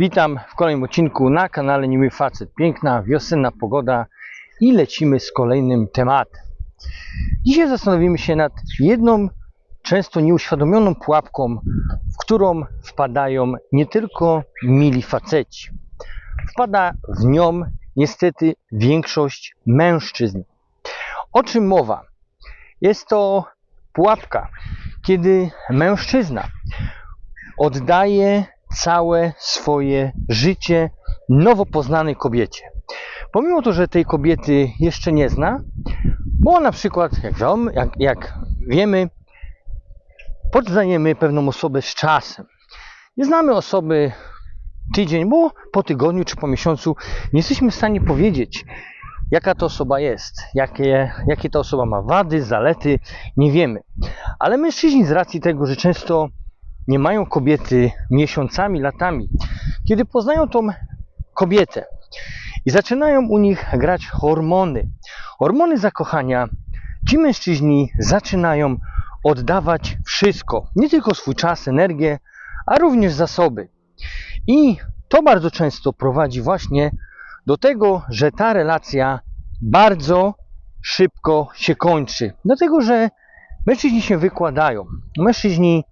Witam w kolejnym odcinku na kanale Niemy Facet. Piękna wiosenna pogoda i lecimy z kolejnym tematem. Dzisiaj zastanowimy się nad jedną często nieuświadomioną pułapką, w którą wpadają nie tylko mili faceci. Wpada w nią niestety większość mężczyzn. O czym mowa? Jest to pułapka, kiedy mężczyzna oddaje całe swoje życie nowo poznanej kobiecie. Pomimo to, że tej kobiety jeszcze nie zna, bo na przykład, jak, jak, jak wiemy, poznajemy pewną osobę z czasem. Nie znamy osoby tydzień, bo po tygodniu czy po miesiącu nie jesteśmy w stanie powiedzieć, jaka to osoba jest, jakie, jakie ta osoba ma wady, zalety, nie wiemy. Ale mężczyźni z racji tego, że często nie mają kobiety miesiącami, latami, kiedy poznają tą kobietę i zaczynają u nich grać hormony, hormony zakochania, ci mężczyźni zaczynają oddawać wszystko, nie tylko swój czas, energię, a również zasoby. I to bardzo często prowadzi właśnie do tego, że ta relacja bardzo szybko się kończy. Dlatego, że mężczyźni się wykładają. Mężczyźni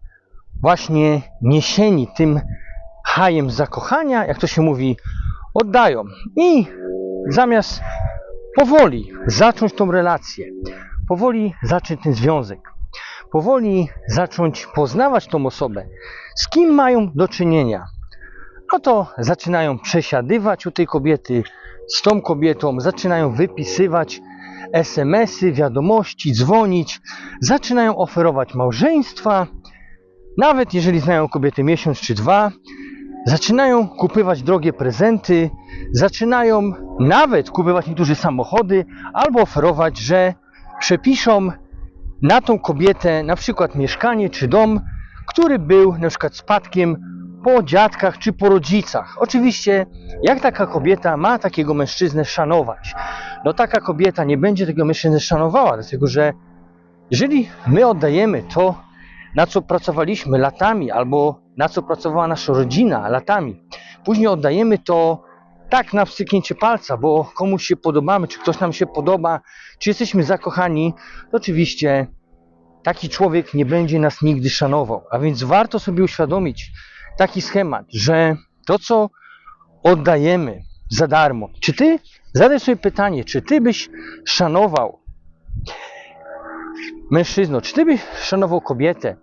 właśnie niesieni tym hajem zakochania, jak to się mówi, oddają. I zamiast powoli zacząć tą relację, powoli zacząć ten związek, powoli zacząć poznawać tą osobę, z kim mają do czynienia, no to zaczynają przesiadywać u tej kobiety, z tą kobietą, zaczynają wypisywać SMS-y, wiadomości, dzwonić, zaczynają oferować małżeństwa, nawet jeżeli znają kobiety miesiąc czy dwa, zaczynają kupywać drogie prezenty, zaczynają nawet kupywać niektórzy samochody, albo oferować, że przepiszą na tą kobietę na przykład mieszkanie czy dom, który był na przykład spadkiem po dziadkach czy po rodzicach. Oczywiście, jak taka kobieta ma takiego mężczyznę szanować? No taka kobieta nie będzie tego mężczyznę szanowała, dlatego że jeżeli my oddajemy to, na co pracowaliśmy latami, albo na co pracowała nasza rodzina latami, później oddajemy to tak na wsyknięcie palca, bo komuś się podobamy, czy ktoś nam się podoba, czy jesteśmy zakochani, to oczywiście taki człowiek nie będzie nas nigdy szanował. A więc warto sobie uświadomić taki schemat, że to, co oddajemy za darmo, czy ty, zadaj sobie pytanie, czy ty byś szanował mężczyzno, czy ty byś szanował kobietę,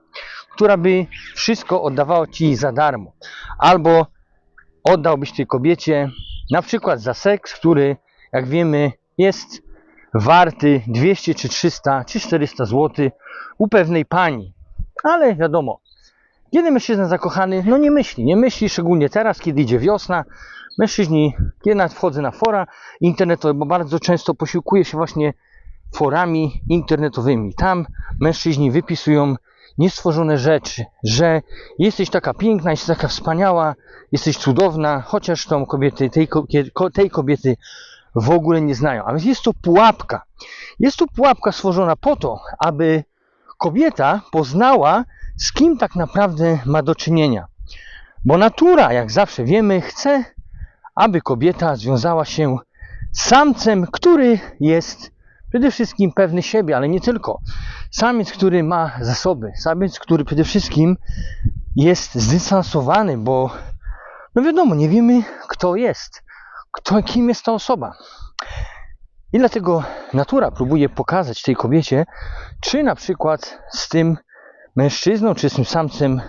która by wszystko oddawała ci za darmo, albo oddałbyś tej kobiecie na przykład za seks, który, jak wiemy, jest warty 200 czy 300 czy 400 zł u pewnej pani. Ale wiadomo, kiedy mężczyzna zakochany, no nie myśli, nie myśli, szczególnie teraz, kiedy idzie wiosna. Mężczyźni, kiedy wchodzę na fora internetowe, bo bardzo często posiłkuję się właśnie forami internetowymi. Tam mężczyźni wypisują niestworzone rzeczy, że jesteś taka piękna, jesteś taka wspaniała, jesteś cudowna, chociaż tą kobiety, tej, tej kobiety w ogóle nie znają. A więc jest to pułapka. Jest to pułapka stworzona po to, aby kobieta poznała, z kim tak naprawdę ma do czynienia. Bo natura, jak zawsze wiemy, chce, aby kobieta związała się z samcem, który jest przede wszystkim pewny siebie, ale nie tylko. Samiec, który ma zasoby, samiec, który przede wszystkim jest zdystansowany, bo no wiadomo, nie wiemy kto jest, kto, kim jest ta osoba. I dlatego natura próbuje pokazać tej kobiecie, czy na przykład z tym mężczyzną, czy z tym samcem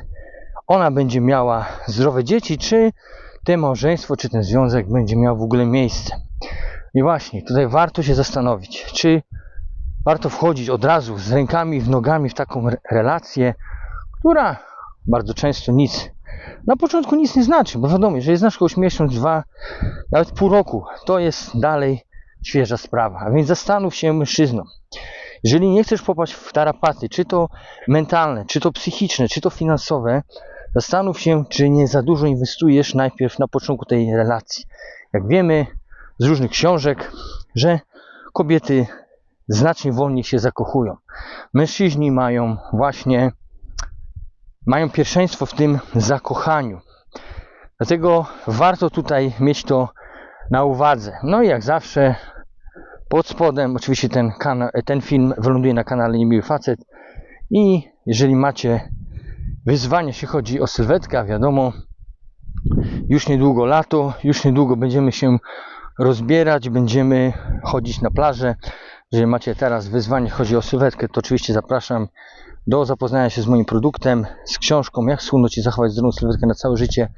ona będzie miała zdrowe dzieci, czy to małżeństwo, czy ten związek będzie miał w ogóle miejsce. I właśnie, tutaj warto się zastanowić, czy warto wchodzić od razu z rękami, w nogami w taką relację, która bardzo często nic, na początku nic nie znaczy, bo wiadomo, jeżeli znasz kogoś miesiąc, dwa, nawet pół roku, to jest dalej świeża sprawa. A więc zastanów się mężczyzną. Jeżeli nie chcesz popaść w tarapaty, czy to mentalne, czy to psychiczne, czy to finansowe, zastanów się, czy nie za dużo inwestujesz najpierw na początku tej relacji. Jak wiemy, z różnych książek, że kobiety znacznie wolniej się zakochują. Mężczyźni mają właśnie mają pierwszeństwo w tym zakochaniu. Dlatego warto tutaj mieć to na uwadze. No i jak zawsze pod spodem oczywiście ten, kana- ten film wyląduje na kanale Niemiły Facet i jeżeli macie wyzwania, jeśli chodzi o sylwetkę, wiadomo, już niedługo lato, już niedługo będziemy się rozbierać, będziemy chodzić na plażę. Jeżeli macie teraz wyzwanie, chodzi o sylwetkę, to oczywiście zapraszam do zapoznania się z moim produktem, z książką Jak schudnąć i zachować zdrową sylwetkę na całe życie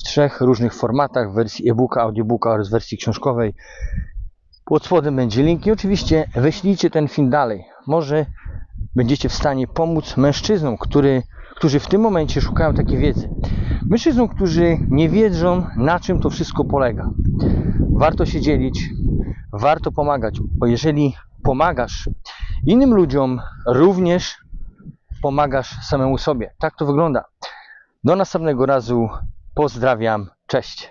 w trzech różnych formatach, w wersji e-booka, audiobooka oraz wersji książkowej. Pod spodem będzie link i oczywiście wyślijcie ten film dalej. Może będziecie w stanie pomóc mężczyznom, który, którzy w tym momencie szukają takiej wiedzy. Mężczyznom, którzy nie wiedzą, na czym to wszystko polega. Warto się dzielić, warto pomagać, bo jeżeli pomagasz innym ludziom, również pomagasz samemu sobie. Tak to wygląda. Do następnego razu. Pozdrawiam. Cześć.